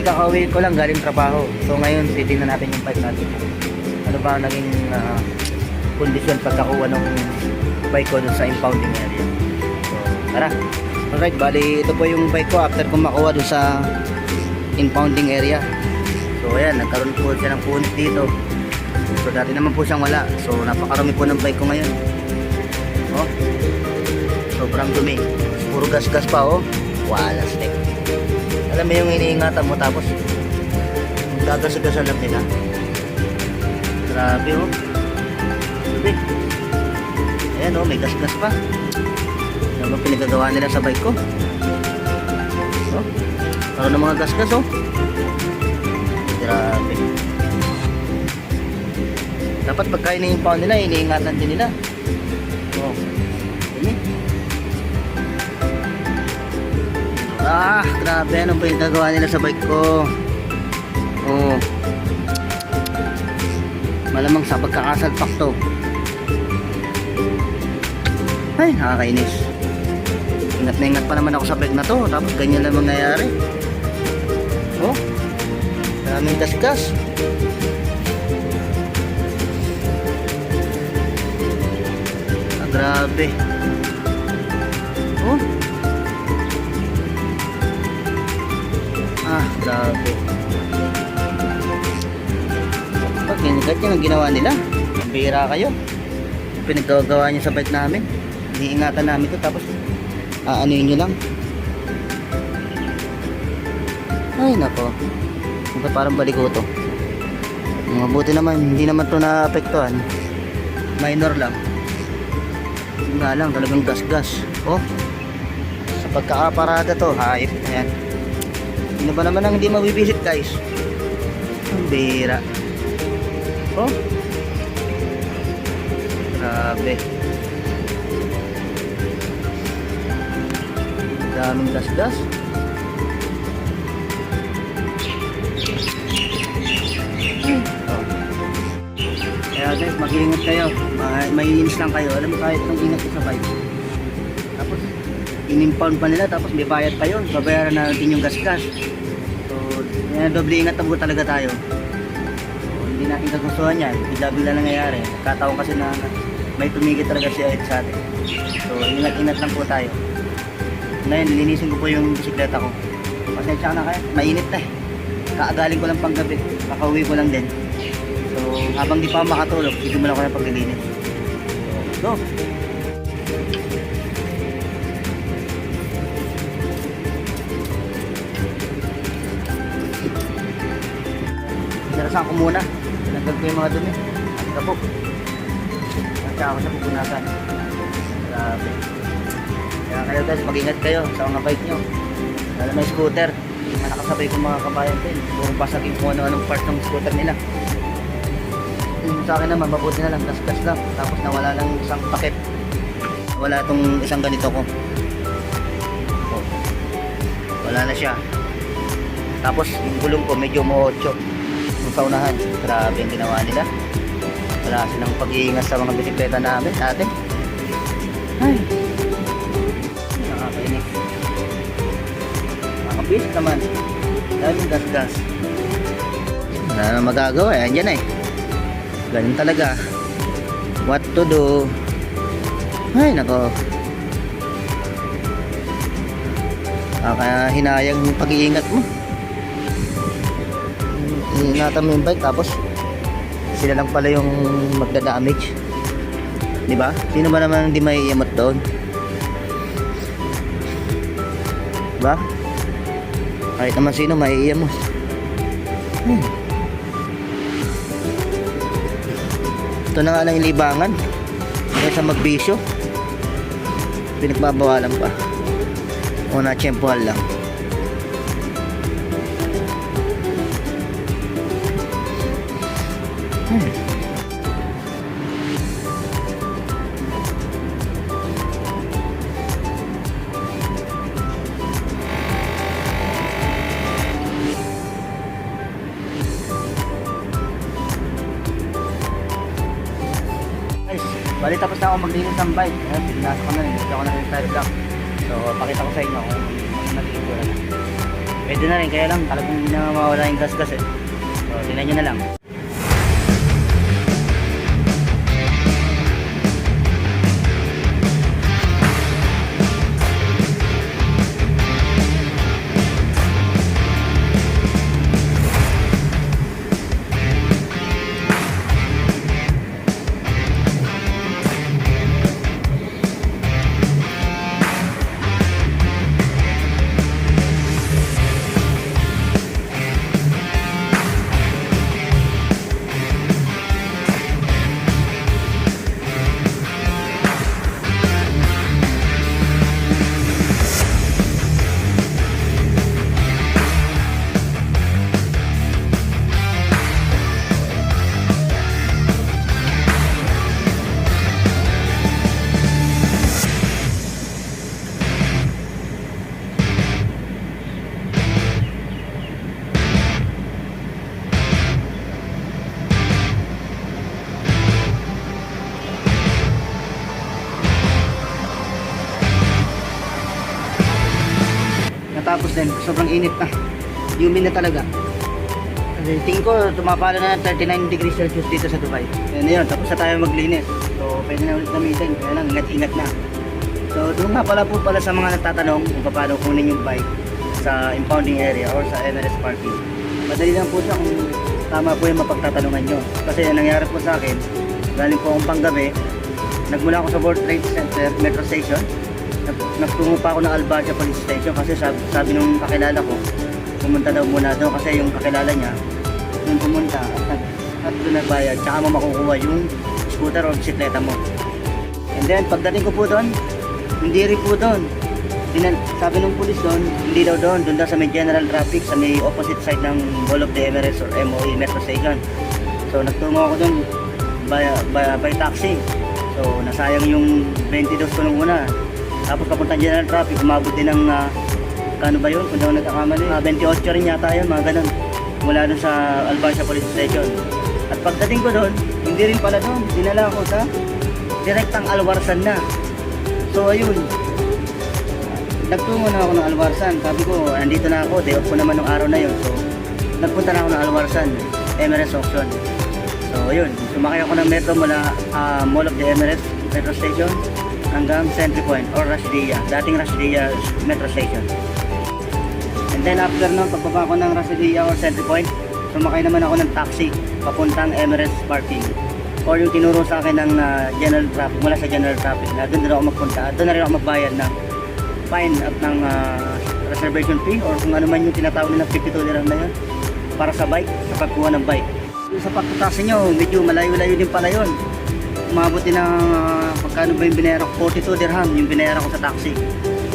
balik kakauwi ko lang galing trabaho. So ngayon titingnan natin yung bike natin. Ano ba ang naging ah, kondisyon pagkakuha ng bike ko dun sa impounding area. So tara. Alright, bali ito po yung bike ko after ko makuha dun sa impounding area. So ayan, nagkaroon po siya ng punit dito. So dati naman po siyang wala. So napakarami po ng bike ko ngayon. Oh. Sobrang dumi. Puro gas-gas pa oh. Wala stick. Alam mo yung iniingatan mo tapos gagas-gasan lang nila. Grabe oh. Dumi. Ayan oh, may gas-gas pa. Ano ba pinagagawa nila sa bike ko? Oh. Karoon ng mga gas-gas oh. Grabe. Dapat pagka ini-impound nila, iniingatan din nila. Ah, grabe. Ano ba yung gagawa nila sa bike ko? Oh. Malamang sa pagkakasalpak to. Ay, nakakainis. Ingat na ingat pa naman ako sa bike na to. Tapos ganyan lang mangyayari. Oh. Daming gasgas. Ah, grabe. Oh. Grabe. Pag ganyan ang ginawa nila. Ang kayo. Pinaggagawa niyo sa bike namin. Iniingatan namin to tapos aanuin nyo lang. Ay, nako. Ito parang baligo to. Mabuti naman, hindi naman to naapektuhan. Minor lang. Yun nga lang, talagang gas-gas. Oh, sa pagkaaparada to, hayop. Ayan. Sino ba naman ang hindi mabibisit guys? Ang bira. Oh. Grabe. Daming gas-gas. Oh. Kaya guys, mag-iingat kayo. Ma- Maiinis lang kayo. Alam mo kahit nung ingat sa bike. In-impound pa nila tapos may bayad pa yun. Babayaran natin yung gas-gas. So, yan, doble ingat na po talaga tayo. So, hindi natin kagustuhan yan. Bigla-bigla nangyayari. Kataon kasi na na may tumigil talaga si Ed sa atin. So, ingat-ingat lang po tayo. Ngayon, linisin ko po yung bisikleta ko. Pasensya na kayo. Mainit na eh. Kaagaling ko lang pang gabi. Kakauwi ko lang din. So, habang di pa makatulog, dito mo lang ako ng paglilinis. So, go! Sarasan ko muna. Nagdag ko yung mga dumi. Kapok. Saka ako sa pupunasan. Grabe. Kaya kayo guys, mag-ingat kayo sa mga bike nyo. Lalo yung scooter. Yung mga nakasabay kong mga kabayan din. Puro pasagin kung ano-anong part ng scooter nila. Yung sa akin naman, mabuti na lang. Gas-gas lang. Tapos nawala lang isang pakit. Wala itong isang ganito ko. Wala na siya. Tapos yung gulong ko medyo mo-8. Yung sa unahan. Grabe yung ginawa nila. Wala silang pag-iingat sa mga bisikleta namin. Natin. Ay. Nakakainis. Nakakabis naman. Daming gas-gas. Wala na magagawa. eh. Andyan eh. Ganun talaga. What to do? Ay, nako. Ah, kaya hinayang pag-iingat mo. Iingatan mo yung bike tapos sila lang pala yung magda-damage. Di ba? Sino ba naman hindi may iamot doon? Di ba? Kahit naman sino may iamot. Hmm. Ito na nga lang yung libangan. Kaysa magbisyo. Pinagbabawalan pa. O na tiyempohan lang. Hmm. Bali tapos na ako maglinis ng bike. Ayan, pinasok ko na rin. Gusto ko na rin tire block. So, pakita ko sa inyo kung naging itsura na. pwede na rin. Kaya lang, talagang hindi na mawala yung gas-gas eh. So, tingnan nyo na lang. Natapos din, sobrang init na. Humid na talaga. Kasi tingin ko, tumapala na ng 39 degrees Celsius dito sa Dubai. Yan na yun, tapos na tayo maglinis. So, pwede na ulit gamitin. Kaya lang, ingat-ingat na. So, doon nga pala po pala sa mga nagtatanong kung paano kunin yung bike sa impounding area or sa MLS parking. Madali lang po siya kung tama po yung mapagtatanungan nyo. Kasi ang nangyari po sa akin, galing po akong panggabi, nagmula ako sa World Trade Center Metro Station, nagtungo pa ako ng Albacia Police Station kasi sabi, sabi nung kakilala ko, pumunta daw muna doon kasi yung kakilala niya, yung pumunta at, at doon nagbayad, tsaka mo makukuha yung scooter o bisikleta mo. And then, pagdating ko po doon, hindi rin po doon. Dinan- sabi nung pulis doon, hindi daw doon, doon daw sa may general traffic, sa may opposite side ng Mall of the Emirates or MOE Metro Station. So, nagtungo ako doon by, by, by taxi. So, nasayang yung 22 ko nung una. Tapos papunta general traffic, umabot din ng, ah, kano ba yun? Kung daw nagkakamali, ah, 28 rin yata yun, mga ganun. Mula doon sa Albacia Police Station. At pagdating ko doon, hindi rin pala doon. Dinala ako sa direktang Alwarsan na. So ayun, nagtungo na ako ng Alwarsan. Sabi ko, andito na ako, day off ko naman ng araw na yun. So, nagpunta na ako ng Alwarsan, Emirates Auction. So, ayun, sumakay ako ng metro mula ah, Mall of the Emirates Metro Station hanggang Century Point or Rashdia, dating Rashdia Metro Station. And then after nun, pagbaba ko ng Rashdia or Century Point, sumakay naman ako ng taxi papuntang Emirates Parking or yung tinuro sa akin ng ah, general traffic, mula sa general traffic na doon rin ako magpunta, doon na rin ako magbayad ng fine at ng ah, reservation fee or kung ano man yung tinatawag nila 52 dirham na yun para sa bike, sa pagkuha ng bike. Sa pagtutasin nyo, medyo malayo-layo din pala yun. Umabot ng ah, pagkano ba yung binayaran ko? 42 dirham yung binayaran ko sa taxi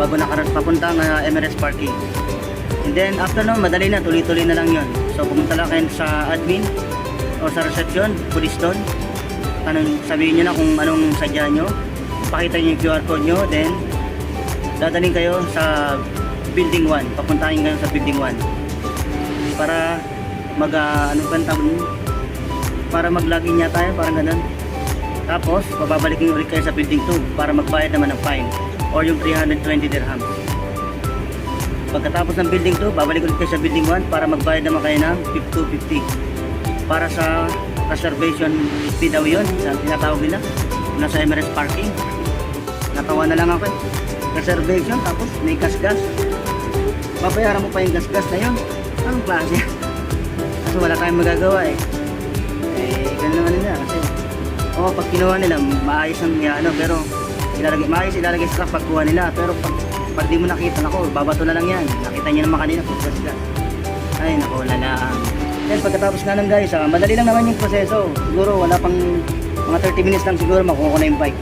bago nakarat papuntang ah, Emirates Parking. And then after nun, madali na, tuloy-tuloy na lang yun. So pumunta lang kayo sa admin o sa reception, police doon. Anong, sabihin nyo na kung anong sadya nyo. Pakita nyo yung QR code nyo, then dadaling kayo sa building 1. Papuntahin kayo sa building 1. Para mag, uh, ano ba ang tawag nun? Para mag-login niya tayo, parang ganun. Tapos, bababalikin ulit kayo sa building 2 para magbayad naman ng fine or yung 320 dirhams. Pagkatapos ng building 2, babalik ulit kayo sa building 1 para magbayad naman kayo ng 5250 para sa reservation fee daw yun, sa tinatawag nila, nasa Emirates Parking. Natawa na lang ako eh. Reservation, tapos may gas-gas. Babayaran mo pa yung gas-gas na yun. Anong klase? Kasi wala tayong magagawa eh. Eh, ganun naman nila kasi Oo, pag kinuha nila, maayos ang ano, pero ilalagay, maayos ilalagay sa truck pagkuha nila. Pero pag, pag di mo nakita, nako, babato na lang yan. Nakita niyo naman kanina, pagkas ka. Ay, nako, lalaang. Then, pagkatapos nga ng guys, ah, madali lang naman yung proseso. Siguro, wala pang mga 30 minutes lang siguro makuha ko na yung bike.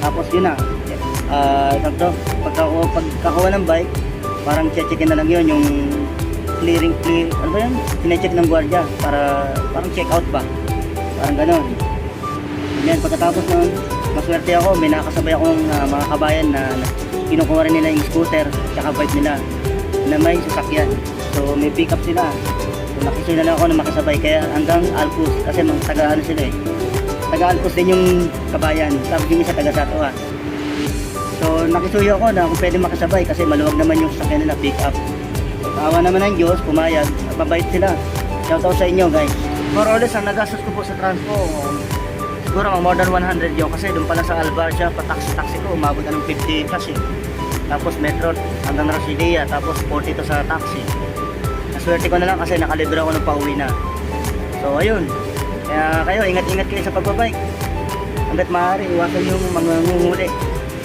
Tapos yun na, ah, uh, to, pagkakuha, ng bike, parang check-checkin na lang yun, yung clearing, clear, ano ba yan? Pine-check ng gwardiya para, parang check out ba? Parang ganon. Yan, pagkatapos nun, maswerte ako, may nakasabay akong ah, mga kabayan na, na kinukuha rin nila yung scooter, tsaka bike nila, na may sasakyan. So, may pick up sila. So, nakisuy na lang ako na makisabay, kaya hanggang Alpus, kasi mga taga ano sila eh. Taga Alpus din yung kabayan, tapos yung isa taga Satua. So, nakisuyo ako na kung pwede makisabay kasi maluwag naman yung sasakyan nila, pick up. Tawa naman ng Diyos, pumayag, mabait sila. Shoutout sa inyo guys. More or less, ang nagastos ko po sa transpo, siguro mga more than 100 yun. Kasi doon pala sa Albar siya, pa-taxi-taxi ko, umabot na ng 50 plus eh. Tapos metro hanggang Rasilia, tapos 40 to sa taxi. Naswerte ko na lang kasi nakalibre ako ng pauwi na. So ayun, kaya kayo, ingat-ingat kayo sa pagbabike. Hanggat maaari, iwasan yung mga ngunguli.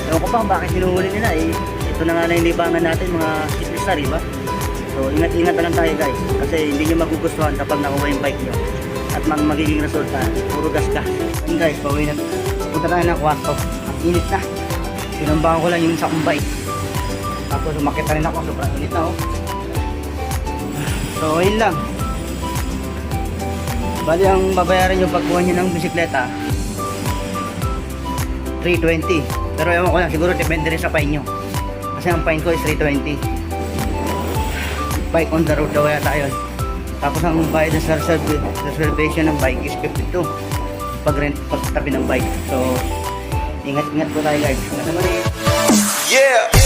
Ewan ko pa bakit hinuhuli nila eh. Ito na nga na yung libangan natin, mga siklista, di ba? So ingat-ingat na lang tayo guys. Kasi hindi nyo magugustuhan kapag nakuha yung bike nyo. At mag magiging resulta, puro gas gas. Yun guys, pauwi na. Punta tayo ng kwarto. Init na. Pinambahan ko lang yung sa bike. Tapos umakit rin ako, sobrang init na oh. So yun lang. Bali ang babayaran nyo pagkuha nyo ng bisikleta 320 pero ewan ko lang siguro depende rin sa fine nyo kasi ang fine ko is 320 bike on the road daw yata yun tapos ang bayad sa reserv- reservation ng bike is 52 pag rent pagtabi ng bike. So ingat ingat po tayo guys. Ano Yeah.